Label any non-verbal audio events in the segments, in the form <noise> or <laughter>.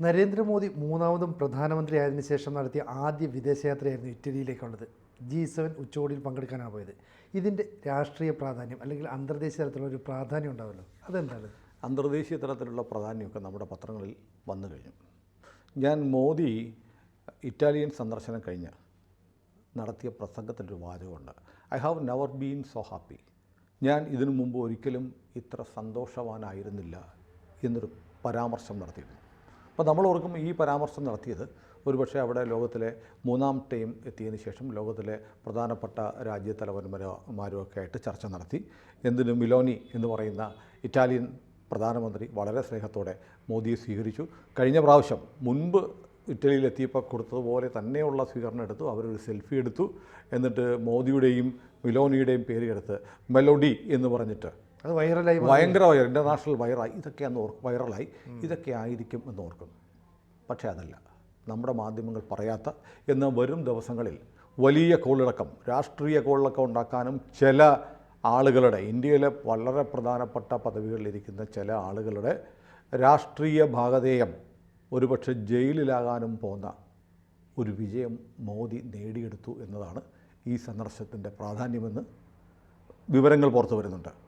നരേന്ദ്രമോദി മൂന്നാമതും പ്രധാനമന്ത്രിയായതിനു ശേഷം നടത്തിയ ആദ്യ വിദേശയാത്രയായിരുന്നു ഇറ്റലിയിലേക്കുള്ളത്. ജി സെവൻ ഉച്ചകോടിയിൽ പങ്കെടുക്കാനാണ് പോയത് ഇതിന്റെ രാഷ്ട്രീയ പ്രാധാന്യം അല്ലെങ്കിൽ അന്തർദേശീയ തലത്തിലുള്ള ഒരു പ്രാധാന്യം ഉണ്ടാവുമല്ലോ. അതെന്താണ്? അന്തർദേശീയ തലത്തിലുള്ള പ്രാധാന്യമൊക്കെ നമ്മുടെ പത്രങ്ങളിൽ വന്നു കഴിഞ്ഞു. ഞാൻ മോദി ഇറ്റാലിയൻ സന്ദർശനം കഴിഞ്ഞ് നടത്തിയ പ്രസംഗത്തിലൊരു വാചകമുണ്ട്. I have never been so happy. ഞാൻ ഇതിനു മുമ്പ് ഒരിക്കലും ഇത്ര സന്തോഷവാനായിരുന്നില്ല എന്നൊരു പരാമർശം നടത്തിയിരുന്നു. അപ്പോൾ നമ്മൾ ഓർക്കും ഈ പരാമർശം നടത്തിയത് ഒരുപക്ഷെ അവിടെ ലോകത്തിലെ മൂന്നാം ടൈം എത്തിയതിന് ശേഷം ലോകത്തിലെ പ്രധാനപ്പെട്ട രാജ്യത്തലവന്മാരും ഒക്കെ ആയിട്ട് ചർച്ച നടത്തി. എന്തിനും മിലോനി എന്ന് പറയുന്ന ഇറ്റാലിയൻ പ്രധാനമന്ത്രി വളരെ സ്നേഹത്തോടെ മോദിയെ സ്വീകരിച്ചു. കഴിഞ്ഞ പ്രാവശ്യം മുൻപ് ഇറ്റലിയിലെത്തിയപ്പോൾ കൊടുത്തതുപോലെ തന്നെയുള്ള സ്വീകരണം എടുത്തു. അവരൊരു സെൽഫി എടുത്തു. എന്നിട്ട് മോദിയുടെയും മിലോനിയുടെയും പേര് എടുത്ത് മെലോഡി എന്ന് പറഞ്ഞിട്ട് അത് വൈറലായി. ഭയങ്കര വൈറൽ ഇന്റർനാഷണൽ വൈറായി ഇതൊക്കെ അന്ന് വൈറലായി ഇതൊക്കെ ആയിരിക്കും എന്ന് ഓർക്കുന്നു പക്ഷേ അതല്ല. നമ്മുടെ മാധ്യമങ്ങൾ പറയാത്ത എന്ന് വരും ദിവസങ്ങളിൽ വലിയ കോളിളക്കം രാഷ്ട്രീയ കോളിളക്കം ഉണ്ടാക്കാനും ചില ആളുകളുടെ ഇന്ത്യയിലെ വളരെ പ്രധാനപ്പെട്ട പദവികളിലിരിക്കുന്ന ചില ആളുകളുടെ രാഷ്ട്രീയ ഭാഗധേയം ഒരുപക്ഷെ ജയിലിലാകാനും പോന്ന ഒരു വിജയം മോദി നേടിയെടുത്തു എന്നതാണ് ഈ സന്ദർശനത്തിന്റെ പ്രാധാന്യമെന്ന് വിവരങ്ങൾ പുറത്തു വരുന്നുണ്ട്.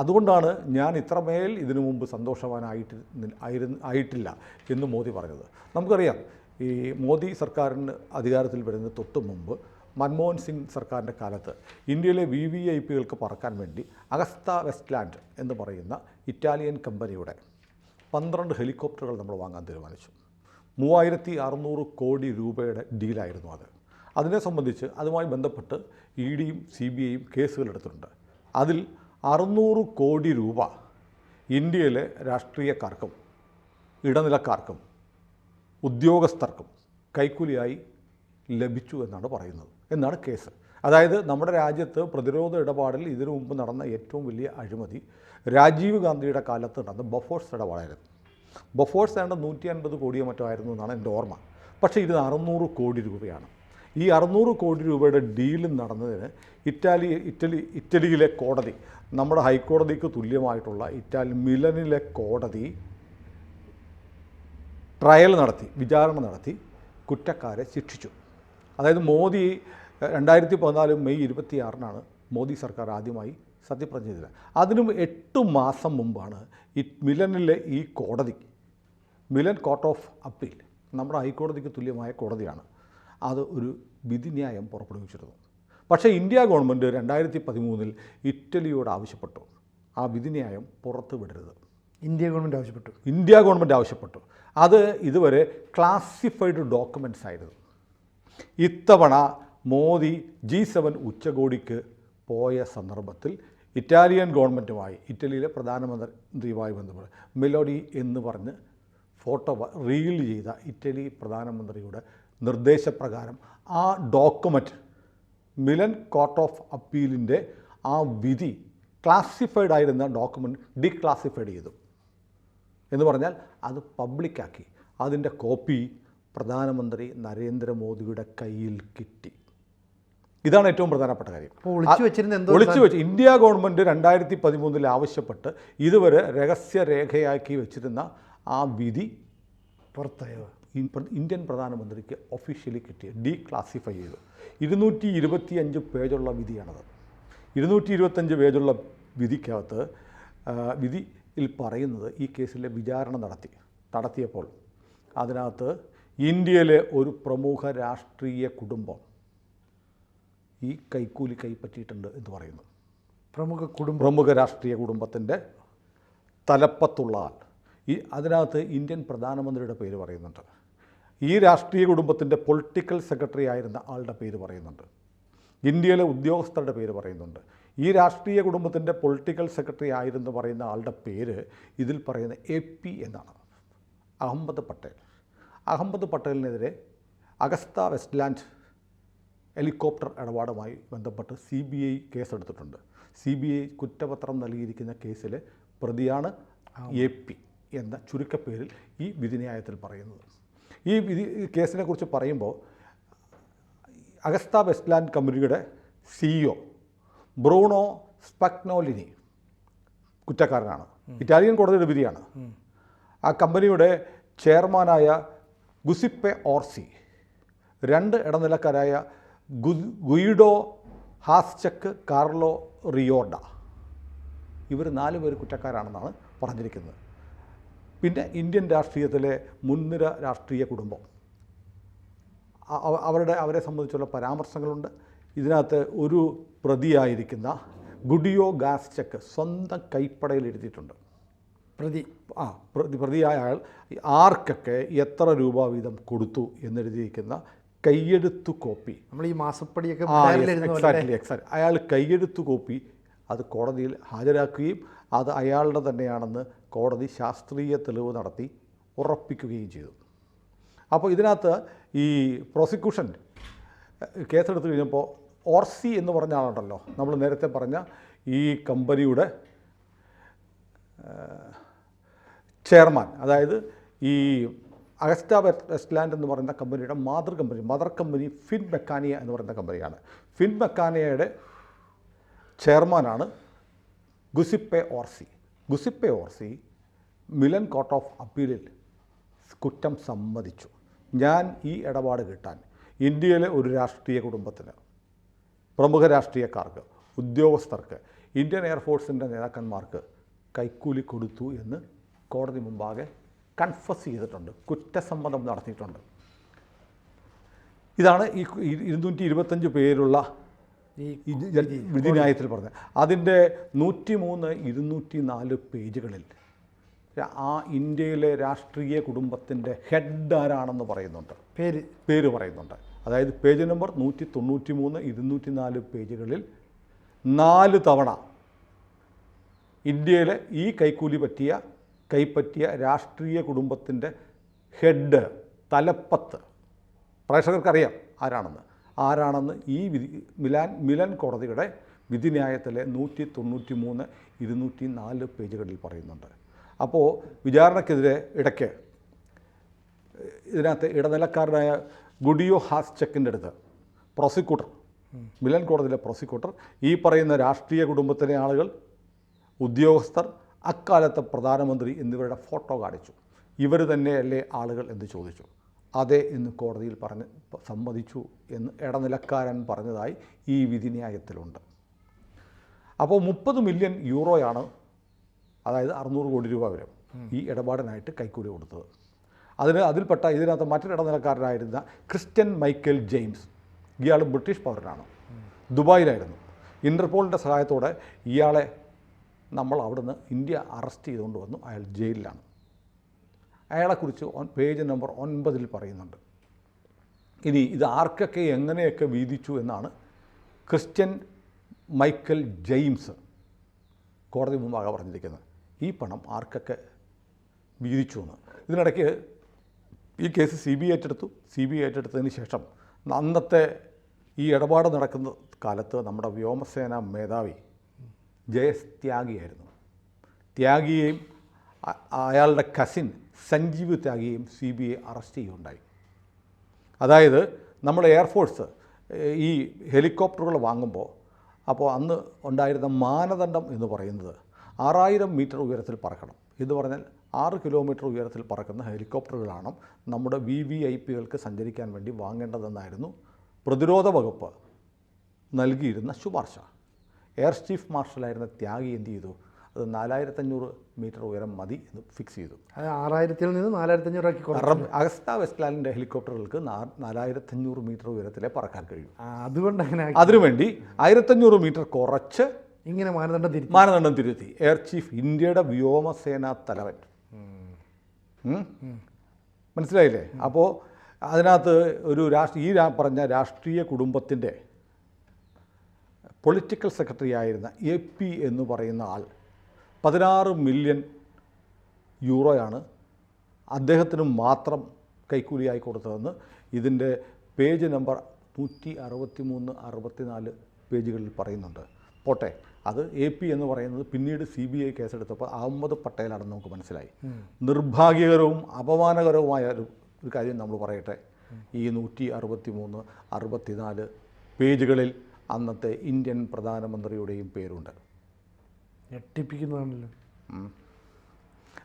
അതുകൊണ്ടാണ് ഞാൻ ഇത്രമേൽ ഇതിനു മുമ്പ് സന്തോഷവാനായിട്ട് ആയിട്ടില്ല എന്ന് മോദി പറഞ്ഞത്. നമുക്കറിയാം ഈ മോദി സർക്കാരിന് അധികാരത്തിൽ വരുന്ന തൊട്ട് മുമ്പ് മൻമോഹൻ സിംഗ് സർക്കാരിന്റെ കാലത്ത് ഇന്ത്യയിലെ വി വി ഐ പികൾക്ക് പറക്കാൻ വേണ്ടി അഗസ്ത വെസ്റ്റ്ലാൻഡ് എന്ന് പറയുന്ന ഇറ്റാലിയൻ കമ്പനിയുടെ പന്ത്രണ്ട് ഹെലികോപ്റ്ററുകൾ നമ്മൾ വാങ്ങാൻ തീരുമാനിച്ചു. മൂവായിരത്തി അറുന്നൂറ് കോടി രൂപയുടെ ഡീലായിരുന്നു അത്. അതിനെ സംബന്ധിച്ച് അതുമായി ബന്ധപ്പെട്ട് ഇ ഡിയും സി ബി ഐയും കേസുകൾ എടുത്തിട്ടുണ്ട്. അതിൽ അറുന്നൂറ് കോടി രൂപ ഇന്ത്യയിലെ രാഷ്ട്രീയക്കാർക്കും ഇടനിലക്കാർക്കും ഉദ്യോഗസ്ഥർക്കും കൈക്കൂലിയായി ലഭിച്ചു എന്നാണ് പറയുന്നത്. എന്നാണ് കേസ്. അതായത് നമ്മുടെ രാജ്യത്ത് പ്രതിരോധ ഇടപാടിൽ ഇതിനു മുമ്പ് നടന്ന ഏറ്റവും വലിയ അഴിമതി രാജീവ് ഗാന്ധിയുടെ കാലത്ത് നടന്ന ബഫോഴ്സ് ഇടപാടായിരുന്നു. ബഫോഴ്സ് ഏണ്ട നൂറ്റി അൻപത് കോടിയോ മറ്റോ ആയിരുന്നു എന്നാണ് എന്റെ ഓർമ്മ. പക്ഷേ ഇത് അറുന്നൂറ് കോടി രൂപയാണ്. ഈ അറുന്നൂറ് കോടി രൂപയുടെ ഡീൽ നടന്നതിന് ഇറ്റാലി ഇറ്റലി ഇറ്റലിയിലെ കോടതി നമ്മുടെ ഹൈക്കോടതിക്ക് തുല്യമായിട്ടുള്ള ഇറ്റാലി മിലനിലെ കോടതി ട്രയൽ നടത്തി വിചാരണ നടത്തി കുറ്റക്കാരെ ശിക്ഷിച്ചു. അതായത് മോദി രണ്ടായിരത്തി പതിനാല് മെയ് ഇരുപത്തിയാറിനാണ് മോദി സർക്കാർ ആദ്യമായി സത്യപ്രതിജ്ഞ ചെയ്തത്. അതിനും എട്ട് മാസം മുമ്പാണ് ഈ മിലനിലെ ഈ കോടതി മിലൻ കോർട്ട് ഓഫ് അപ്പീൽ നമ്മുടെ ഹൈക്കോടതിക്ക് തുല്യമായ കോടതിയാണ് അത് ഒരു വിധിന്യായം പുറപ്പെടുവിച്ചിരുന്നു പക്ഷേ ഇന്ത്യ ഗവൺമെന്റ് രണ്ടായിരത്തി പതിമൂന്നിൽ ഇറ്റലിയോട് ആവശ്യപ്പെട്ടു. ആ വിധിന്യായം പുറത്തു വിടരുത്. ഇന്ത്യ ഗവൺമെന്റ് ആവശ്യപ്പെട്ടു. ഇന്ത്യ ഗവൺമെന്റ് ആവശ്യപ്പെട്ടു. അത് ഇതുവരെ ക്ലാസിഫൈഡ് ഡോക്യുമെന്റ്സ് ആയിരുന്നു. ഇത്തവണ മോദി ജി സെവൻ ഉച്ചകോടിക്ക് പോയ സന്ദർഭത്തിൽ ഇറ്റാലിയൻ ഗവൺമെന്റുമായി ഇറ്റലിയിലെ പ്രധാനമന്ത്രിയുമായി ബന്ധപ്പെട്ട് മെലോഡി എന്ന് പറഞ്ഞ് ഫോട്ടോ റീൽ ചെയ്ത ഇറ്റലി പ്രധാനമന്ത്രിയുടെ നിർദ്ദേശപ്രകാരം ആ ഡോക്യുമെന്റ് മിലൻ കോർട്ട് ഓഫ് അപ്പീലിന്റെ ആ വിധി ക്ലാസിഫൈഡ് ആയിരുന്ന ഡോക്യുമെന്റ് ഡീക്ലാസിഫൈഡ് ചെയ്തു. എന്ന് പറഞ്ഞാൽ അത് പബ്ലിക്കാക്കി അതിന്റെ കോപ്പി പ്രധാനമന്ത്രി നരേന്ദ്രമോദിയുടെ കയ്യിൽ കിട്ടി. ഇതാണ് ഏറ്റവും പ്രധാനപ്പെട്ട കാര്യം. ഒളിച്ചു വെച്ചിരുന്ന ഒളിച്ചു വെച്ച് ഇന്ത്യ ഗവൺമെന്റ് രണ്ടായിരത്തി പതിമൂന്നിൽ ആവശ്യപ്പെട്ട് ഇതുവരെ രഹസ്യരേഖയാക്കി വെച്ചിരുന്ന ആ വിധി പുറത്തായോ? ഇന്ത്യൻ പ്രധാനമന്ത്രിക്ക് ഒഫീഷ്യലി കിട്ടിയ ഡീക്ലാസിഫൈ ചെയ്തു. ഇരുന്നൂറ്റി ഇരുപത്തിയഞ്ച് പേജുള്ള വിധിയാണത്. ഇരുന്നൂറ്റി ഇരുപത്തഞ്ച് പേജുള്ള വിധിക്കകത്ത് വിധിയിൽ പറയുന്നത് ഈ കേസിലെ വിചാരണ നടത്തി നടത്തിയപ്പോൾ അതിനകത്ത് ഇന്ത്യയിലെ ഒരു പ്രമുഖ രാഷ്ട്രീയ കുടുംബം ഈ കൈക്കൂലി കൈപ്പറ്റിയിട്ടുണ്ട് എന്ന് പറയുന്നു. പ്രമുഖ കുടുംബ. പ്രമുഖ രാഷ്ട്രീയ കുടുംബത്തിന്റെ തലപ്പത്തുള്ള ആൾ. ഈ അതിനകത്ത് ഇന്ത്യൻ പ്രധാനമന്ത്രിയുടെ പേര് പറയുന്നുണ്ട്. ഈ രാഷ്ട്രീയ കുടുംബത്തിന്റെ പൊളിറ്റിക്കൽ സെക്രട്ടറി ആയിരുന്ന ആളുടെ പേര് പറയുന്നുണ്ട്. ഇന്ത്യയിലെ ഉദ്യോഗസ്ഥരുടെ പേര് പറയുന്നുണ്ട്. ഈ രാഷ്ട്രീയ കുടുംബത്തിന്റെ പൊളിറ്റിക്കൽ സെക്രട്ടറി ആയിരുന്നു പറയുന്ന ആളുടെ പേര് ഇതിൽ പറയുന്ന എ പി എന്നാണ്. അഹമ്മദ് പട്ടേൽ. അഹമ്മദ് പട്ടേലിനെതിരെ അഗസ്ത വെസ്റ്റ്ലാൻഡ് ഹെലികോപ്റ്റർ ഇടപാടുമായി ബന്ധപ്പെട്ട് സി ബി ഐ കേസെടുത്തിട്ടുണ്ട്. സി ബി ഐ കുറ്റപത്രം നൽകിയിരിക്കുന്ന കേസിലെ പ്രതിയാണ് എ പി എന്ന ചുരുക്കപ്പേരിൽ ഈ വിധിന്യായത്തിൽ പറയുന്നത്. ഈ കേസിനെ കുറിച്ച് പറയുമ്പോൾ അഗസ്ത വെസ്റ്റ്ലാൻഡ് കമ്പനിയുടെ സിഇഒ ബ്രൂണോ സ്പക്നോലിനി കുറ്റക്കാരനാണ്. ഇറ്റാലിയൻ കോടതിയുടെ വിധിയാണ്. ആ കമ്പനിയുടെ ചെയർമാനായ ഗുസിപ്പെ ഓർസി രണ്ട് ഇടനിലക്കാരായ ഗു ഗുയിഡോ ഹാസ്ചക്ക് കാർലോ റിയോഡ ഇവർ നാല് പേര് കുറ്റക്കാരാണെന്നാണ് പറഞ്ഞിരിക്കുന്നത്. പിന്നെ ഇന്ത്യൻ രാഷ്ട്രീയത്തിലെ മുൻനിര രാഷ്ട്രീയ കുടുംബം. അവരുടെ അവരെ സംബന്ധിച്ചുള്ള പരാമർശങ്ങളുണ്ട്. ഇതിനകത്ത് ഒരു പ്രതിയായിരിക്കുന്ന ഗുഡിയോ ഗാസ്ചക്ക് സ്വന്തം കൈപ്പടയിൽ എഴുതിയിട്ടുണ്ട്. പ്രതി. ആ പ്രതി പ്രതിയായ അയാൾ ആർക്കൊക്കെ എത്ര രൂപ വീതം കൊടുത്തു എന്നെഴുതിയിരിക്കുന്ന കയ്യെഴുത്തു കോപ്പി. നമ്മൾ ഈ മാസപ്പടിയൊക്കെ എക്സാക്ട്ലി എക്സാക്ട് അയാൾ കയ്യെഴുത്തു കോപ്പി അത് കോടതിയിൽ ഹാജരാക്കുകയും അത് അയാളുടെ തന്നെയാണെന്ന് കോടതി ശാസ്ത്രീയ തെളിവ് നടത്തി ഉറപ്പിക്കുകയും ചെയ്തു. അപ്പോൾ ഇതിനകത്ത് ഈ പ്രോസിക്യൂഷൻ കേസെടുത്തു കഴിഞ്ഞപ്പോൾ ഓർസി എന്ന് പറഞ്ഞ ആളുണ്ടല്ലോ. നമ്മൾ നേരത്തെ പറഞ്ഞ ഈ കമ്പനിയുടെ ചെയർമാൻ അതായത് ഈ അഗസ്റ്റ വെസ്റ്റ് വെസ്റ്റ്ലാൻഡ് എന്ന് പറയുന്ന കമ്പനിയുടെ മാതൃ company mother company Finmeccanica എന്ന് പറയുന്ന കമ്പനിയാണ്. ഫിൻ മെക്കാനിയയുടെ ചെയർമാനാണ് Giuseppe Orsi. Giuseppe Orsi Milan court of അപ്പീലിൽ കുറ്റം സമ്മതിച്ചു. ഞാൻ ഈ ഇടപാട് കിട്ടാൻ ഇന്ത്യയിലെ ഒരു രാഷ്ട്രീയ കുടുംബത്തിന് പ്രമുഖ രാഷ്ട്രീയക്കാർക്ക് ഉദ്യോഗസ്ഥർക്ക് ഇന്ത്യൻ എയർഫോഴ്സിന്റെ നേതാക്കന്മാർക്ക് കൈക്കൂലി കൊടുത്തു എന്ന് കോടതി മുമ്പാകെ കൺഫസ് ചെയ്തിട്ടുണ്ട് കുറ്റസമ്മതം നടത്തിയിട്ടുണ്ട്. ഇതാണ് ഈ ഇരുന്നൂറ്റി ഇരുപത്തഞ്ച് പേരുള്ള ഈ ന്യായത്തിൽ പറഞ്ഞത് അതിന്റെ നൂറ്റി മൂന്ന് ഇരുന്നൂറ്റി നാല് പേജുകളിൽ ആ ഇന്ത്യയിലെ രാഷ്ട്രീയ കുടുംബത്തിന്റെ ഹെഡ് ആരാണെന്ന് പറയുന്നുണ്ട്. പേര്. പേര് പറയുന്നുണ്ട്. അതായത് പേജ് നമ്പർ നൂറ്റി തൊണ്ണൂറ്റി മൂന്ന് ഇരുന്നൂറ്റി നാല് പേജുകളിൽ നാല് തവണ ഇന്ത്യയിലെ ഈ കൈക്കൂലി പറ്റിയ കൈപ്പറ്റിയ രാഷ്ട്രീയ കുടുംബത്തിന്റെ ഹെഡ് തലപ്പത്ത് പ്രേക്ഷകർക്കറിയാം ആരാണെന്ന്. ആരാണെന്ന് ഈ വിധി മിലാൻ മിലൻ കോടതിയുടെ വിധിന്യായത്തിലെ നൂറ്റി തൊണ്ണൂറ്റി മൂന്ന് ഇരുന്നൂറ്റി നാല് പേജുകളിൽ പറയുന്നുണ്ട്. അപ്പോൾ വിചാരണക്കെതിരെ ഇടയ്ക്ക് ഇതിനകത്ത് ഇടനിലക്കാരനായ ഗുഡിയോ ഹാസ്ചക്കിന്റെ അടുത്ത് പ്രോസിക്യൂട്ടർ മിലൻ കോടതിയിലെ പ്രോസിക്യൂട്ടർ ഈ പറയുന്ന രാഷ്ട്രീയ കുടുംബത്തിലെ ആളുകൾ ഉദ്യോഗസ്ഥർ അക്കാലത്തെ പ്രധാനമന്ത്രി എന്നിവരുടെ ഫോട്ടോ കാണിച്ചു. ഇവർ തന്നെയല്ലേ ആളുകൾ എന്ന് ചോദിച്ചു. അതെ എന്ന് കോടതിയിൽ പറഞ്ഞ് സമ്മതിച്ചു എന്ന് ഇടനിലക്കാരൻ പറഞ്ഞതായി ഈ വിധിന്യായത്തിലുണ്ട്. അപ്പോൾ മുപ്പത് മില്യൺ യൂറോയാണ് അതായത് അറുന്നൂറ് കോടി രൂപ വരും ഈ ഇടപാടിനായിട്ട് കൈക്കൂലി കൊടുത്തത്. അതിന് അതിൽപ്പെട്ട ഇതിനകത്ത് മറ്റൊരു ഇടനിലക്കാരനായിരുന്ന ക്രിസ്ത്യൻ മൈക്കൽ ജെയിംസ്. ഇയാൾ ബ്രിട്ടീഷ് പൗരനാണ്. ദുബായിലായിരുന്നു. ഇന്റർപോളിന്റെ സഹായത്തോടെ ഇയാളെ നമ്മൾ അവിടുന്ന് ഇന്ത്യ അറസ്റ്റ് ചെയ്തുകൊണ്ട് വന്നു. അയാൾ ജയിലിലാണ്. അയാളെക്കുറിച്ച് പേജ് നമ്പർ ഒൻപതിൽ പറയുന്നുണ്ട്. ഇനി ഇത് ആർക്കൊക്കെ എങ്ങനെയൊക്കെ വീതിച്ചു എന്നാണ് ക്രിസ്ത്യൻ മൈക്കൽ ജെയിംസ് കോടതി മുമ്പാകെ പറഞ്ഞിരിക്കുന്നത്. ഈ പണം ആർക്കൊക്കെ വീതിച്ചു എന്ന്. ഇതിനിടയ്ക്ക് ഈ കേസ് സി ബി ഏറ്റെടുത്തു. സി ബി ഏറ്റെടുത്തതിന് ശേഷം അന്നത്തെ ഈ ഇടപാട് നടക്കുന്ന കാലത്ത് നമ്മുടെ വ്യോമസേന മേധാവി ജയസ് ത്യാഗിയായിരുന്നു. ത്യാഗിയെയും അയാളുടെ കസിൻ സഞ്ജീവ് ത്യാഗിയും സി ബി ഐ അറസ്റ്റ് ചെയ്യുകയുണ്ടായി. അതായത് നമ്മുടെ എയർഫോഴ്സ് ഈ ഹെലികോപ്റ്ററുകൾ വാങ്ങുമ്പോൾ അപ്പോൾ അന്ന് ഉണ്ടായിരുന്ന മാനദണ്ഡം എന്ന് പറയുന്നത് ആറായിരം മീറ്റർ ഉയരത്തിൽ പറക്കണം. എന്ന് പറഞ്ഞാൽ ആറ് കിലോമീറ്റർ ഉയരത്തിൽ പറക്കുന്ന ഹെലികോപ്റ്ററുകളാണ് നമ്മുടെ വി വി ഐ പികൾക്ക് സഞ്ചരിക്കാൻ വേണ്ടി വാങ്ങേണ്ടതെന്നായിരുന്നു പ്രതിരോധ വകുപ്പ് നൽകിയിരുന്ന ശുപാർശ. എയർ ചീഫ് മാർഷലായിരുന്ന ത്യാഗി എന്ത് ചെയ്തു? അത് നാലായിരത്തഞ്ഞൂറ് മീറ്റർ ഉയരം മതി എന്ന് ഫിക്സ് ചെയ്തു. ആറായിരത്തിൽ നിന്ന് നാലായിരത്തി അഞ്ഞൂറാക്കി കുറച്ചു കാരണം അഗസ്ത വെസ്റ്റ്ലാൻഡിന്റെ ഹെലികോപ്റ്ററുകൾക്ക് നാലായിരത്തഞ്ഞൂറ് മീറ്റർ ഉയരത്തിലേ പറക്കാൻ കഴിയും. അതുകൊണ്ട് അങ്ങനെ. അതിനുവേണ്ടി ആയിരത്തഞ്ഞൂറ് മീറ്റർ കുറച്ച് ഇങ്ങനെ മാനദണ്ഡം തിരുത്തി. മാനദണ്ഡം തിരുത്തി. എയർ ചീഫ് ഇന്ത്യയുടെ വ്യോമസേനാ തലവൻ? മനസ്സിലായില്ലേ? അപ്പോൾ അതിനകത്ത് ഒരു രാഷ്ട്രീയ ഈ പറഞ്ഞ രാഷ്ട്രീയ കുടുംബത്തിന്റെ പൊളിറ്റിക്കൽ സെക്രട്ടറി ആയിരുന്ന എ പി എന്ന് പറയുന്ന ആൾ പതിനാറ് മില്യൺ യൂറോയാണ് അദ്ദേഹത്തിന് മാത്രം കൈക്കൂലിയായി കൊടുത്തതെന്ന് ഇതിന്റെ പേജ് നമ്പർ നൂറ്റി അറുപത്തി മൂന്ന് അറുപത്തിനാല് പേജുകളിൽ പറയുന്നുണ്ട്. പോട്ടെ അത് എ പി എന്ന് പറയുന്നത് പിന്നീട് സി ബി ഐ കേസെടുത്തപ്പോൾ അഹമ്മദ് പട്ടേലാണെന്ന് നമുക്ക് മനസ്സിലായി. നിർഭാഗ്യകരവും അപമാനകരവുമായ ഒരു കാര്യം നമ്മൾ പറയട്ടെ. ഈ നൂറ്റി അറുപത്തി മൂന്ന് അറുപത്തിനാല് പേജുകളിൽ അന്നത്തെ ഇന്ത്യൻ പ്രധാനമന്ത്രിയുടെയും പേരുണ്ട്. ഞെട്ടിപ്പിക്കുന്നതാണല്ലോ.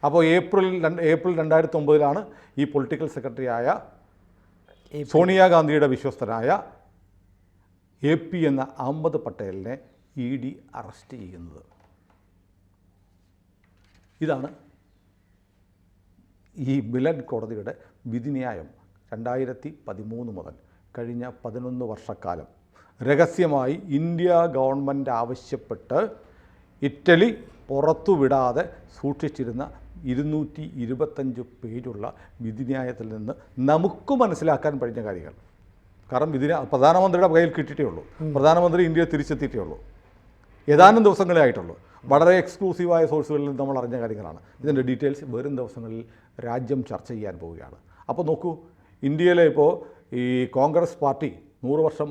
അപ്പോൾ ഏപ്രിൽ രണ്ട് ഏപ്രിൽ രണ്ടായിരത്തി ഒമ്പതിലാണ് ഈ പൊളിറ്റിക്കൽ സെക്രട്ടറി സെക്രട്ടറിയായ സോണിയാഗാന്ധിയുടെ വിശ്വസ്തനായ എ പി എന്ന അഹമ്മദ് പട്ടേലിനെ ഇ ഡി അറസ്റ്റ് ചെയ്യുന്നത്. ഇതാണ് ഈ മിലൻ കോടതിയുടെ വിധിന്യായം രണ്ടായിരത്തി പതിമൂന്ന് മുതൽ കഴിഞ്ഞ പതിനൊന്ന് വർഷക്കാലം. രഹസ്യമായി ഇന്ത്യ ഗവൺമെന്റ് ആവശ്യപ്പെട്ട് ഇറ്റലി പുറത്തുവിടാതെ സൂക്ഷിച്ചിരുന്ന ഇരുന്നൂറ്റി ഇരുപത്തഞ്ച് പേജുള്ള വിധിന്യായത്തിൽ നിന്ന് നമുക്ക് മനസ്സിലാക്കാൻ കഴിഞ്ഞ കാര്യങ്ങൾ. കാരണം ഇതിന് പ്രധാനമന്ത്രിയുടെ കയ്യിൽ കിട്ടിയിട്ടേ ഉള്ളൂ. പ്രധാനമന്ത്രി ഇന്ത്യയിൽ തിരിച്ചെത്തിയിട്ടേ ഉള്ളൂ. ഏതാനും ദിവസങ്ങളേ ആയിട്ടുള്ളൂ. വളരെ എക്സ്ക്ലൂസീവായ സോഴ്സുകളിൽ നമ്മൾ അറിഞ്ഞ കാര്യങ്ങളാണ്. ഇതിന്റെ ഡീറ്റെയിൽസ് വരും ദിവസങ്ങളിൽ രാജ്യം ചർച്ച ചെയ്യാൻ പോവുകയാണ്. അപ്പോൾ നോക്കൂ ഇന്ത്യയിലെ ഇപ്പോൾ ഈ കോൺഗ്രസ് പാർട്ടി നൂറ് വർഷം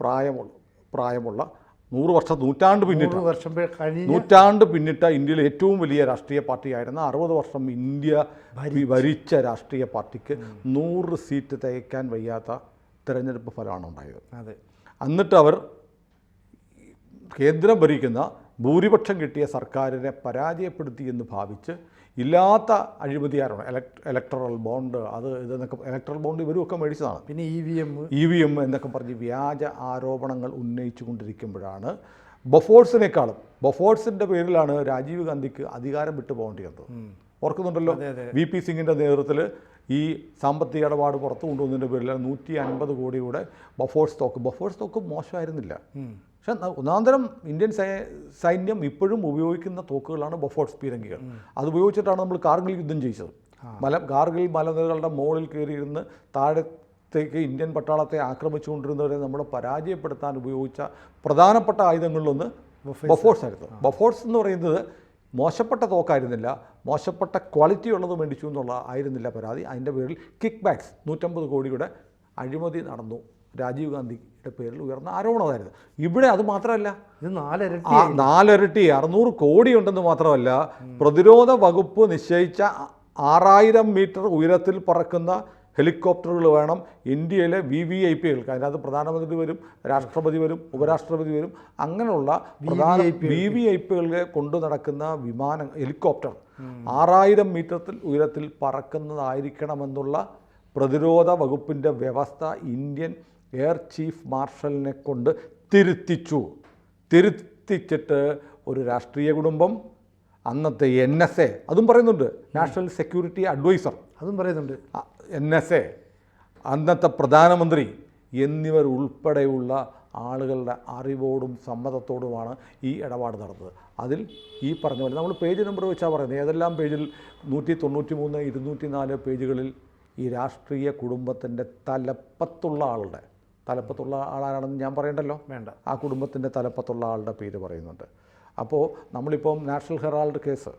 പ്രായമുള്ള പ്രായമുള്ള നൂറ് വർഷം നൂറ്റാണ്ട് പിന്നിട്ട വർഷം നൂറ്റാണ്ട് പിന്നിട്ട ഇന്ത്യയിലെ ഏറ്റവും വലിയ രാഷ്ട്രീയ പാർട്ടിയായിരുന്ന അറുപത് വർഷം ഇന്ത്യ ഭരിച്ച. രാഷ്ട്രീയ പാർട്ടിക്ക് നൂറ് സീറ്റ് തയ്ക്കാൻ വയ്യാത്ത തിരഞ്ഞെടുപ്പ് ഫലമാണ് ഉണ്ടായത്. അതെ. എന്നിട്ട് അവർ കേന്ദ്രം ഭരിക്കുന്ന ഭൂരിപക്ഷം കിട്ടിയ സർക്കാരിനെ പരാജയപ്പെടുത്തി എന്ന് ഭാവിച്ച് ഇല്ലാത്ത അഴിമതിയാരാണ്. ഇലക്ട് ഇലക്ട്രൽ ബോണ്ട് അത് ഇതെന്നൊക്കെ ഇലക്ട്രൽ ബോണ്ട് ഇവരുമൊക്കെ മേടിച്ചതാണ്. പിന്നെ E V M E V M എന്നൊക്കെ പറഞ്ഞ് വ്യാജ ആരോപണങ്ങൾ ഉന്നയിച്ചു കൊണ്ടിരിക്കുമ്പോഴാണ് ബൊഫോഴ്സിനേക്കാളും ബൊഫോഴ്സിന്റെ പേരിലാണ് രാജീവ് ഗാന്ധിക്ക് അധികാരം വിട്ടു പോകേണ്ടി വന്നത് ഓർക്കുന്നുണ്ടല്ലോ? വി പി സിംഗിന്റെ നേതൃത്വത്തിൽ ഈ സാമ്പത്തിക ഇടപാട് പുറത്തു കൊണ്ടുവന്നതിന്റെ പേരിൽ നൂറ്റി അൻപത് കോടിയുടെ ബൊഫോഴ്സ് സ്റ്റോക്ക്. ബൊഫോഴ്സ് സ്റ്റോക്ക് മോശമായിരുന്നില്ല. പക്ഷെ ഒന്നാന്തരം ഇന്ത്യൻ സൈ- സൈന്യം ഇപ്പോഴും ഉപയോഗിക്കുന്ന തോക്കുകളാണ് ബൊഫോർട്ട് പീരങ്കികൾ. അത് ഉപയോഗിച്ചിട്ടാണ് നമ്മൾ കാർഗിൽ യുദ്ധം ജയിച്ചത് മല കാർഗിൽ മലനിരകളുടെ മുകളിൽ കയറിയിരുന്ന് താഴത്തേക്ക് ഇന്ത്യൻ പട്ടാളത്തെ ആക്രമിച്ചുകൊണ്ടിരുന്നവരെ നമ്മളെ പരാജയപ്പെടുത്താൻ ഉപയോഗിച്ച പ്രധാനപ്പെട്ട ആയുധങ്ങളിലൊന്ന് ബൊഫോർട്സ്. ആയിരുന്നു. ബൊഫോർട്സ് എന്ന് പറയുന്നത് മോശപ്പെട്ട തോക്കായിരുന്നില്ല മോശപ്പെട്ട ക്വാളിറ്റി ഉള്ളത് മേടിച്ചു എന്നുള്ള ആയിരുന്നില്ല പരാതി. അതിന്റെ പേരിൽ കിക്ക് ബാക്സ് നൂറ്റമ്പത് കോടിയുടെ അഴിമതി നടന്നു. രാജീവ് ഗാന്ധിയുടെ പേരിൽ ഉയർന്ന ആരോപണമായിരുന്നു ഇവിടെ അത് മാത്രമല്ല. ഇത് നാലിരട്ടി നാലിരട്ടി അറുന്നൂറ് കോടി ഉണ്ടെന്ന് മാത്രമല്ല പ്രതിരോധ വകുപ്പ് നിശ്ചയിച്ച ആറായിരം മീറ്റർ ഉയരത്തിൽ പറക്കുന്ന ഹെലികോപ്റ്ററുകൾ വേണം ഇന്ത്യയിലെ വി വി ഐ പികൾക്ക് അതിനകത്ത് പ്രധാനമന്ത്രി വരും രാഷ്ട്രപതി വരും ഉപരാഷ്ട്രപതി വരും. അങ്ങനെയുള്ള പ്രധാന വി വി ഐ പികളെ കൊണ്ടു നടക്കുന്ന വിമാനം ഹെലികോപ്റ്റർ ആറായിരം മീറ്റർ ഉയരത്തിൽ പറക്കുന്നതായിരിക്കണമെന്നുള്ള പ്രതിരോധ വകുപ്പിന്റെ വ്യവസ്ഥ ഇന്ത്യൻ എയർ ചീഫ് മാർഷലിനെ കൊണ്ട് തിരുത്തിച്ചു. തിരുത്തിച്ചിട്ട് ഒരു രാഷ്ട്രീയ കുടുംബം അന്നത്തെ എൻ എസ് എ അതും പറയുന്നുണ്ട് നാഷണൽ സെക്യൂരിറ്റി അഡ്വൈസർ. അതും പറയുന്നുണ്ട്. എൻ എസ് എ അന്നത്തെ പ്രധാനമന്ത്രി എന്നിവർ ഉൾപ്പെടെയുള്ള ആളുകളുടെ അറിവോടും സമ്മതത്തോടുമാണ് ഈ ഇടപാട് നടന്നത്. അതിൽ ഈ പറഞ്ഞ പോലെ നമ്മൾ പേജ് നമ്പർ വെച്ചാൽ പറയുന്നത് ഏതെല്ലാം പേജിൽ നൂറ്റി തൊണ്ണൂറ്റി മൂന്ന് ഇരുന്നൂറ്റി നാല് പേജുകളിൽ ഈ രാഷ്ട്രീയ കുടുംബത്തിന്റെ തലപ്പത്തുള്ള ആളുടെ തലപ്പത്തുള്ള ആളാണെന്ന് ഞാൻ പറയണ്ടല്ലോ? വേണ്ട. ആ കുടുംബത്തിന്റെ തലപ്പത്തുള്ള ആളുടെ പേര് പറയുന്നുണ്ട്. അപ്പോൾ നമ്മളിപ്പം നാഷണൽ ഹെറാൾഡ് കേസ്.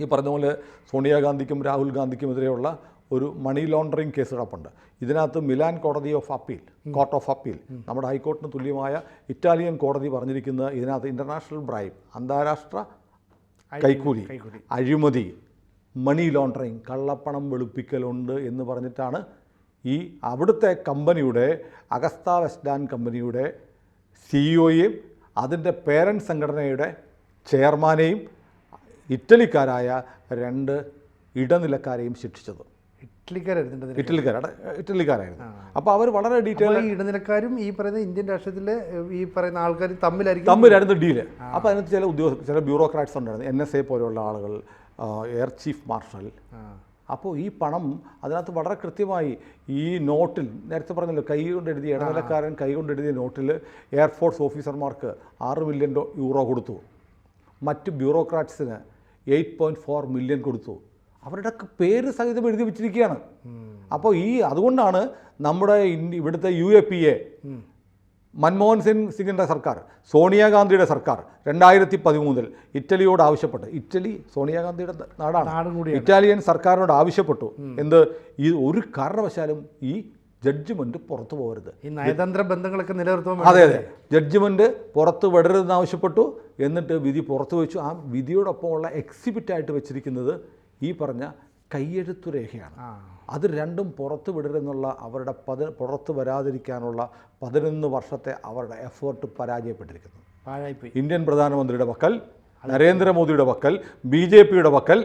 ഈ പറഞ്ഞ പോലെ സോണിയാഗാന്ധിക്കും രാഹുൽ ഗാന്ധിക്കും ഗാന്ധിക്കുമെതിരെയുള്ള ഒരു മണി ലോണ്ടറിങ് കേസ് കിടപ്പുണ്ട് ഇതിനകത്ത് മിലാൻ കോടതി of appeal court of appeal നമ്മുടെ ഹൈക്കോടതിന് തുല്യമായ ഇറ്റാലിയൻ കോടതി പറഞ്ഞിരിക്കുന്നത് ഇതിനകത്ത് ഇന്റർനാഷണൽ ബ്രൈബ് അന്താരാഷ്ട്ര കൈക്കൂലി. അഴിമതി മണി ലോണ്ടറിങ് കള്ളപ്പണം വെളുപ്പിക്കലുണ്ട് എന്ന് പറഞ്ഞിട്ടാണ് ഈ അവിടുത്തെ കമ്പനിയുടെ അഗസ്ത വെസ്റ്റ്ലാൻഡ് കമ്പനിയുടെ സിഇഒയെയും അതിന്റെ പേരന്റ് സംഘടനയുടെ ചെയർമാനെയും ഇറ്റലിക്കാരായ രണ്ട് ഇടനിലക്കാരെയും ശിക്ഷിച്ചത്. ഇറ്റലിക്കാരായിരുന്നു. ഇറ്റലിക്കാരാണ് ഇറ്റലിക്കാരായിരുന്നു. അപ്പോൾ അവർ വളരെ ഡീറ്റെയിൽ ഈ ഇടനിലക്കാരും ഈ പറയുന്ന ഇന്ത്യൻ രാഷ്ട്രീയത്തിലെ ഈ പറയുന്ന ആൾക്കാരും തമ്മിലായിരിക്കും തമ്മിലായിരുന്നു ഡീൽ അപ്പോൾ അതിനകത്ത് ചില ഉദ്യോഗസ്ഥ ചില ബ്യൂറോക്രാറ്റ്സ് ഉണ്ടായിരുന്നു. എൻ എസ് എ പോലെയുള്ള ആളുകൾ എയർ ചീഫ് മാർഷൽ. അപ്പോൾ ഈ പണം അതിനകത്ത് വളരെ കൃത്യമായി ഈ നോട്ടിൽ നേരത്തെ പറഞ്ഞല്ലോ കൈ കൊണ്ട് എഴുതിയ ഇടനിലക്കാരൻ കൈ കൊണ്ട് എഴുതിയ നോട്ടിൽ എയർഫോഴ്സ് ഓഫീസർമാർക്ക് ആറ് മില്യൺ യൂറോ കൊടുത്തു. മറ്റ് ബ്യൂറോക്രാറ്റ്സിന് എയ്റ്റ് പോയിന്റ് ഫോർ മില്യൺ കൊടുത്തു. അവരുടെ പേര് സഹിതം എഴുതി വെച്ചിരിക്കുകയാണ്. അപ്പോൾ ഈ അതുകൊണ്ടാണ് നമ്മുടെ ഇവിടുത്തെ U A P A Manmohan Singh സിംഗിന്റെ സർക്കാർ സോണിയാഗാന്ധിയുടെ സർക്കാർ രണ്ടായിരത്തി പതിമൂന്നിൽ ഇറ്റലിയോട് ആവശ്യപ്പെട്ട്. ഇറ്റലി സോണിയാഗാന്ധിയുടെ നാടാണ്. നാടും ഇറ്റാലിയൻ സർക്കാരിനോട് ആവശ്യപ്പെട്ടു. എന്ത്? ഈ ഒരു കാരണവശാലും ഈ ജഡ്ജ്മെന്റ് പുറത്തു പോകരുത്. ഈ നയതന്ത്ര ബന്ധങ്ങളൊക്കെ നിലനിർത്തുമ്പോൾ അതെ അതെ. ജഡ്ജ്മെന്റ് പുറത്ത് വിടരുതെന്ന് ആവശ്യപ്പെട്ടു. എന്നിട്ട് വിധി പുറത്തു വെച്ചു. ആ വിധിയോടൊപ്പമുള്ള എക്സിബിറ്റായിട്ട് വെച്ചിരിക്കുന്നത് ഈ പറഞ്ഞ കയ്യെഴുത്തു രേഖയാണ്. ആ. അത് രണ്ടും പുറത്തു വിടരുതെന്നുള്ള അവരുടെ പതി പുറത്ത് വരാതിരിക്കാനുള്ള പതിനൊന്ന് വർഷത്തെ അവരുടെ എഫേർട്ട് പരാജയപ്പെട്ടിരിക്കുന്നു. ഇന്ത്യൻ പ്രധാനമന്ത്രിയുടെ വക്കൽ നരേന്ദ്രമോദിയുടെ പക്കൽ ബി ജെ പിയുടെ പക്കൽ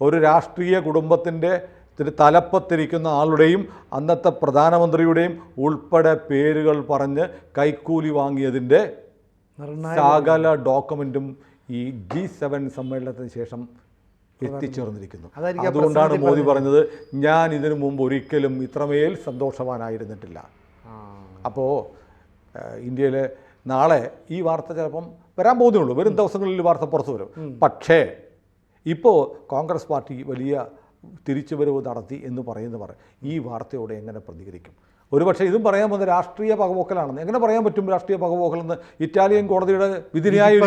ഒരു രാഷ്ട്രീയ കുടുംബത്തിന്റെ തലപ്പത്തിരിക്കുന്ന ആളുടെയും അന്നത്തെ പ്രധാനമന്ത്രിയുടെയും ഉൾപ്പെടെ പേരുകൾ പറഞ്ഞ് കൈക്കൂലി വാങ്ങിയതിന്റെ സകല ഡോക്യുമെന്റും ഈ ജി സെവൻ സമ്മേളനത്തിന് ശേഷം എത്തിച്ചേർന്നിരിക്കുന്നു. അതുകൊണ്ടാണ് മോദി പറഞ്ഞത്. ഞാൻ ഇതിനു മുമ്പ് ഒരിക്കലും ഇത്രമേൽ സന്തോഷവാനായിരുന്നിട്ടില്ല. അപ്പോൾ ഇന്ത്യയിൽ നാളെ ഈ വാർത്ത ചിലപ്പം വരാൻ പോകുന്നുള്ളൂ വരും ദിവസങ്ങളിൽ വാർത്ത പുറത്തു വരും. പക്ഷേ ഇപ്പോൾ കോൺഗ്രസ് പാർട്ടി വലിയ തിരിച്ചുവരവ് നടത്തി എന്ന് പറയുന്നവർ ഈ വാർത്തയോടെ എങ്ങനെ പ്രതികരിക്കും? ഒരുപക്ഷെ ഇതും പറയാൻ പോകുന്ന രാഷ്ട്രീയ പകപോക്കലാണെന്ന് എങ്ങനെ പറയാൻ പറ്റും രാഷ്ട്രീയ പകപോക്കലെന്ന് ഇറ്റാലിയൻ കോടതിയുടെ വിധിന്യായ?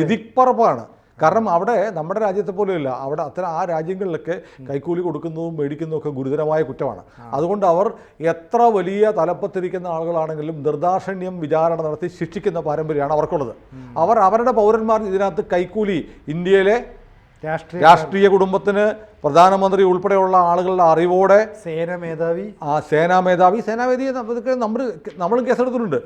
വിധിപ്പറപ്പാണ്. കാരണം അവിടെ നമ്മുടെ രാജ്യത്തെ പോലെയല്ല. അവിടെ അത്തരം ആ രാജ്യങ്ങളിലൊക്കെ കൈക്കൂലി കൊടുക്കുന്നതും മേടിക്കുന്നതും ഒക്കെ ഗുരുതരമായ കുറ്റമാണ്. അതുകൊണ്ട് അവർ എത്ര വലിയ തലപ്പത്തിരിക്കുന്ന ആളുകളാണെങ്കിലും നിർദാർഷണ്യം വിചാരണ നടത്തി ശിക്ഷിക്കുന്ന പാരമ്പര്യമാണ് അവർക്കുള്ളത്. അവർ അവരുടെ പൗരന്മാർ ഇതിനകത്ത് കൈക്കൂലി ഇന്ത്യയിലെ രാഷ്ട്രീയ രാഷ്ട്രീയ കുടുംബത്തിന് പ്രധാനമന്ത്രി ഉൾപ്പെടെയുള്ള ആളുകളുടെ അറിവോടെ സേന മേധാവി. ആ സേനാ മേധാവി സേനാ മേധാവി നമ്മൾ നമ്മളും കേസെടുത്തിട്ടുണ്ട്.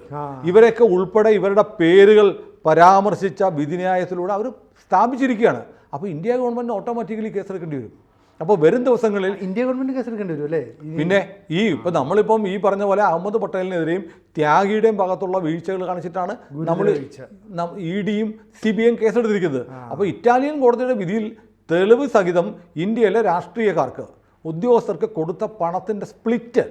ഇവരെയൊക്കെ ഉൾപ്പെടെ ഇവരുടെ പേരുകൾ പരാമർശിച്ച വിധിന്യായത്തിലൂടെ അവർ സ്ഥാപിച്ചിരിക്കുകയാണ്. അപ്പോൾ ഇന്ത്യ ഗവൺമെന്റ് ഓട്ടോമാറ്റിക്കലി കേസെടുക്കേണ്ടി വരും. അപ്പോൾ വരും ദിവസങ്ങളിൽ ഇന്ത്യ ഗവൺമെന്റ് കേസെടുക്കേണ്ടി വരും അല്ലേ? പിന്നെ ഈ ഇപ്പം നമ്മളിപ്പം ഈ പറഞ്ഞ പോലെ അഹമ്മദ് പട്ടേലിനെതിരെയും ത്യാഗിയുടെയും ഭാഗത്തുള്ള വീഴ്ചകൾ കാണിച്ചിട്ടാണ് നമ്മൾ. ഇ ഡിയും സി ബി ഐയും കേസെടുത്തിരിക്കുന്നത് അപ്പോൾ ഇറ്റാലിയൻ കോടതിയുടെ വിധിയിൽ തെളിവ് സഹിതം ഇന്ത്യയിലെ രാഷ്ട്രീയക്കാർക്ക് ഉദ്യോഗസ്ഥർക്ക് കൊടുത്ത പണത്തിന്റെ സ്പ്ലിറ്റ്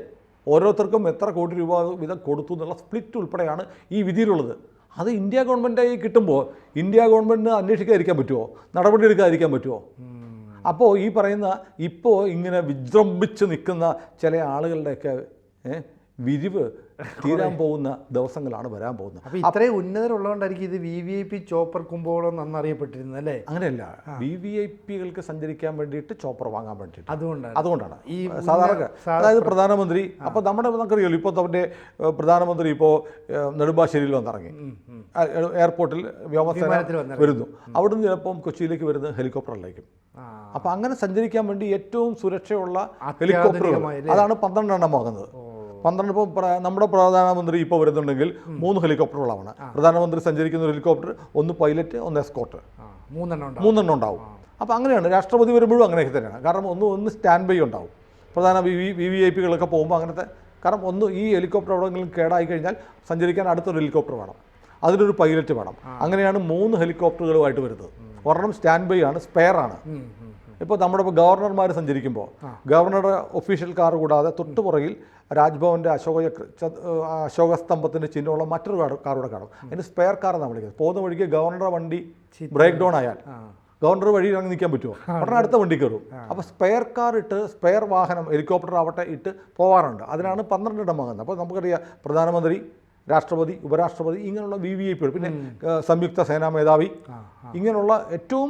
ഓരോരുത്തർക്കും എത്ര കോടി രൂപ വീതം കൊടുത്തു എന്നുള്ള സ്പ്ലിറ്റ് ഉൾപ്പെടെയാണ് ഈ വിധിയിലുള്ളത്. അത് ഇന്ത്യ ഗവൺമെന്റായി കിട്ടുമ്പോൾ ഇന്ത്യ ഗവൺമെന്റിന് അന്വേഷിക്കാതിരിക്കാൻ പറ്റുമോ നടപടി എടുക്കാതിരിക്കാൻ പറ്റുമോ അപ്പോൾ ഈ പറയുന്ന ഇപ്പോൾ ഇങ്ങനെ വിജൃംഭിച്ച് നിൽക്കുന്ന ചില ആളുകളുടെയൊക്കെ വിരിവ് തീരാൻ പോകുന്ന ദിവസങ്ങളാണ് വരാൻ പോകുന്നത്. അപ്പൊ ഇത്രയും ഉന്നതരുള്ളതുകൊണ്ടായിരിക്കും ഇത് V V I P chopper കുമ്പോളം എന്നറിയപ്പെട്ടിരുന്നത് അല്ലേ? അങ്ങനെയല്ല. വി വി ഐ പികൾക്ക് സഞ്ചരിക്കാൻ വേണ്ടിയിട്ട് ചോപ്പർ വാങ്ങാൻ വേണ്ടിയിട്ട്. അതുകൊണ്ടാണ്. അതുകൊണ്ടാണ്. ഈ സാധാരണ അതായത് പ്രധാനമന്ത്രി അപ്പോൾ നമ്മുടെ നമുക്കറിയാലോ ഇപ്പോൾ അവന്റെ പ്രധാനമന്ത്രി ഇപ്പോൾ നെടുമ്പാശ്ശേരിയിൽ വന്നിറങ്ങി. എയർപോർട്ടിൽ വ്യോമസേന വരുന്നു അവിടെ വരുന്നു. അവിടുന്ന് ചിലപ്പം കൊച്ചിയിലേക്ക് വരുന്നത് ഹെലികോപ്റ്ററിലായിരിക്കും ആ. അപ്പോൾ അങ്ങനെ സഞ്ചരിക്കാൻ വേണ്ടി ഏറ്റവും സുരക്ഷയുള്ള ഹെലികോപ്റ്ററുകൾ. അതാണ് പന്ത്രണ്ടെണ്ണം വാങ്ങുന്നത്. പന്ത്രണ്ട് ഇപ്പോൾ നമ്മുടെ പ്രധാനമന്ത്രി ഇപ്പോൾ വരുന്നുണ്ടെങ്കിൽ മൂന്ന് ഹെലികോപ്റ്ററുകളാണ് പ്രധാനമന്ത്രി സഞ്ചരിക്കുന്ന ഒരു ഹെലികോപ്റ്റർ ഒന്ന് പൈലറ്റ് ഒന്ന് എസ്കോട്ട് മൂന്നെണ്ണം ഉണ്ടാവും. മൂന്നെണ്ണം ഉണ്ടാവും. അപ്പോൾ അങ്ങനെയാണ് രാഷ്ട്രപതി വരുമ്പോഴും അങ്ങനെയൊക്കെ തന്നെയാണ്. കാരണം ഒന്ന് ഒന്ന് സ്റ്റാൻഡ് ബൈ ഉണ്ടാവും. പ്രധാന വി വി വി ഐ പികളൊക്കെ പോകുമ്പോൾ അങ്ങനത്തെ കാരണം ഒന്ന് ഈ ഹെലികോപ്റ്റർ എവിടെയെങ്കിലും കേടായി കഴിഞ്ഞാൽ സഞ്ചരിക്കാൻ അടുത്തൊരു ഹെലികോപ്റ്റർ വേണം. അതിനൊരു പൈലറ്റ് വേണം. അങ്ങനെയാണ് മൂന്ന് ഹെലികോപ്റ്ററുകളുമായിട്ട് വരുന്നത്. ഒരെണ്ണം സ്റ്റാൻഡ് ബൈ ആണ് സ്പെയർ ആണ്. ഇപ്പോൾ നമ്മുടെ ഇപ്പോൾ ഗവർണർമാർ സഞ്ചരിക്കുമ്പോൾ ഗവർണറുടെ ഒഫീഷ്യൽ കാർ കൂടാതെ തൊട്ടുപുറകിൽ രാജ്ഭവന്റെ അശോക അശോക സ്തംഭത്തിന്റെ ചിഹ്നമുള്ള മറ്റൊരു കാർ കാറൂടെ കാണും. അതിന് സ്പെയർ കാർ എന്നാണ് വിളിക്കുന്നത്. പോകുന്ന വഴിക്ക് ഗവർണറുടെ വണ്ടി ബ്രേക്ക് ഡൗൺ ആയാൽ ഗവർണർ വഴി ഇറങ്ങി നിൽക്കാൻ പറ്റുമോ? ഉടനെ അടുത്ത വണ്ടി കയറും. അപ്പോൾ സ്പെയർ കാർ ഇട്ട് സ്പെയർ വാഹനം ഹെലികോപ്റ്റർ ആവട്ടെ ഇട്ട് പോകാറുണ്ട് അതിനാണ് പന്ത്രണ്ട് ഇടം വാങ്ങുന്നത്. അപ്പോൾ നമുക്കറിയാം പ്രധാനമന്ത്രി രാഷ്ട്രപതി ഉപരാഷ്ട്രപതി ഇങ്ങനെയുള്ള വി വി ഐ പികൾ പിന്നെ സംയുക്ത സേനാ മേധാവി ഇങ്ങനെയുള്ള ഏറ്റവും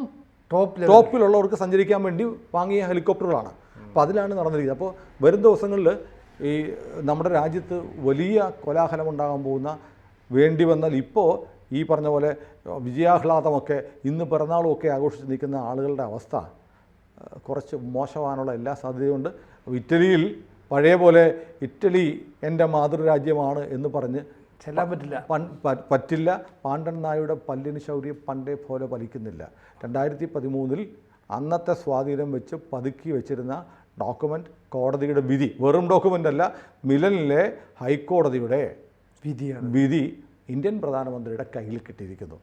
ടോപ്പ് ടോപ്പിലുള്ളവർക്ക് സഞ്ചരിക്കാൻ വേണ്ടി വാങ്ങിയ ഹെലികോപ്റ്ററുകളാണ്. അപ്പോൾ അതിലാണ് നടന്നിരിക്കുന്നത്. അപ്പോൾ വരും ദിവസങ്ങളിൽ ഈ നമ്മുടെ രാജ്യത്ത് വലിയ കോലാഹലം ഉണ്ടാകാൻ പോകുന്ന വേണ്ടി വന്നാൽ ഇപ്പോൾ ഈ പറഞ്ഞ പോലെ വിജയാഹ്ലാദമൊക്കെ ഇന്ന് പിറന്നാളുമൊക്കെ ആഘോഷിച്ച് നിൽക്കുന്ന ആളുകളുടെ അവസ്ഥ കുറച്ച് മോശമാകാനുള്ള എല്ലാ സാധ്യതയുമുണ്ട്. ഇറ്റലിയിൽ പഴയ പോലെ ഇറ്റലി എന്റെ മാതൃരാജ്യമാണ് എന്ന് പറഞ്ഞ് ചെല്ലാൻ പറ്റില്ല പറ്റില്ല. പാണ്ഡൻ നായുടെ പല്ലിന് ശൗര്യം പണ്ടേ പോലെ പലിക്കുന്നില്ല. രണ്ടായിരത്തി പതിമൂന്നിൽ അന്നത്തെ സ്വാധീനം വെച്ച് പതുക്കി വെച്ചിരുന്ന ഡോക്യുമെന്റ് കോടതിയുടെ വിധി വെറും ഡോക്യുമെന്റ് അല്ല മിലനിലെ ഹൈക്കോടതിയുടെ വിധിയാണ്. വിധി ഇന്ത്യൻ പ്രധാനമന്ത്രിയുടെ കയ്യിൽ കിട്ടിയിരിക്കുന്നു.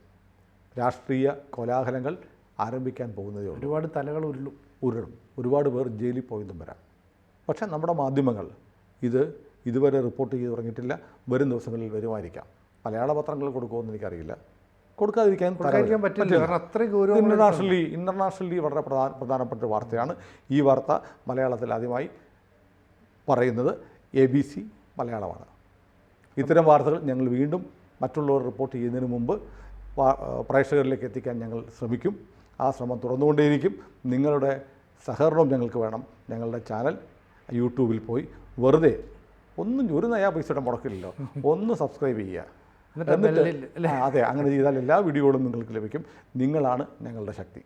രാഷ്ട്രീയ കോലാഹലങ്ങൾ ആരംഭിക്കാൻ പോകുന്നതേ ഒരുപാട് തലകൾ ഉരുളും. ഉരുളും. ഒരുപാട് പേർ ജയിലിൽ പോയതും വരാം. പക്ഷേ നമ്മുടെ മാധ്യമങ്ങൾ ഇത് ഇതുവരെ റിപ്പോർട്ട് ചെയ്ത് തുടങ്ങിയിട്ടില്ല. വരും ദിവസങ്ങളിൽ വരുമായിരിക്കാം. മലയാള പത്രങ്ങൾ കൊടുക്കുമെന്ന് എനിക്കറിയില്ല. കൊടുക്കാതിരിക്കാൻ പറ്റില്ല. കാരണം അത്രയും ഗൗരവം ഇന്റർനാഷണലി ഇന്റർനാഷണലി വളരെ പ്രധാന പ്രധാനപ്പെട്ട ഒരു വാർത്തയാണ് ഈ വാർത്ത മലയാളത്തിൽ ആദ്യമായി പറയുന്നത്. എ ബി സി മലയാളമാണ്. ഇത്തരം വാർത്തകൾ ഞങ്ങൾ വീണ്ടും മറ്റുള്ളവർ റിപ്പോർട്ട് ചെയ്യുന്നതിന് മുമ്പ് പ്രേക്ഷകരിലേക്ക് എത്തിക്കാൻ ഞങ്ങൾ ശ്രമിക്കും. ആ ശ്രമം തുറന്നുകൊണ്ടേയിരിക്കും. നിങ്ങളുടെ സഹകരണവും ഞങ്ങൾക്ക് വേണം. ഞങ്ങളുടെ ചാനൽ യൂട്യൂബിൽ പോയി വെറുതെ ഒന്നും ഒരു നയാ പൈസയുടെ മുടക്കില്ലല്ലോ. <laughs> ഒന്ന് സബ്സ്ക്രൈബ് ചെയ്യുക. എന്നിട്ട് അതെ അങ്ങനെ ചെയ്താൽ എല്ലാ വീഡിയോകളും നിങ്ങൾക്ക് ലഭിക്കും. നിങ്ങളാണ് ഞങ്ങളുടെ ശക്തി.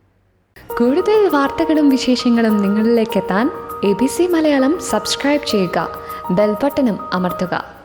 കൂടുതൽ വാർത്തകളും വിശേഷങ്ങളും നിങ്ങളിലേക്ക് എത്താൻ A B C Malayalam subscribe ചെയ്യുക. ബെൽബട്ടനും അമർത്തുക.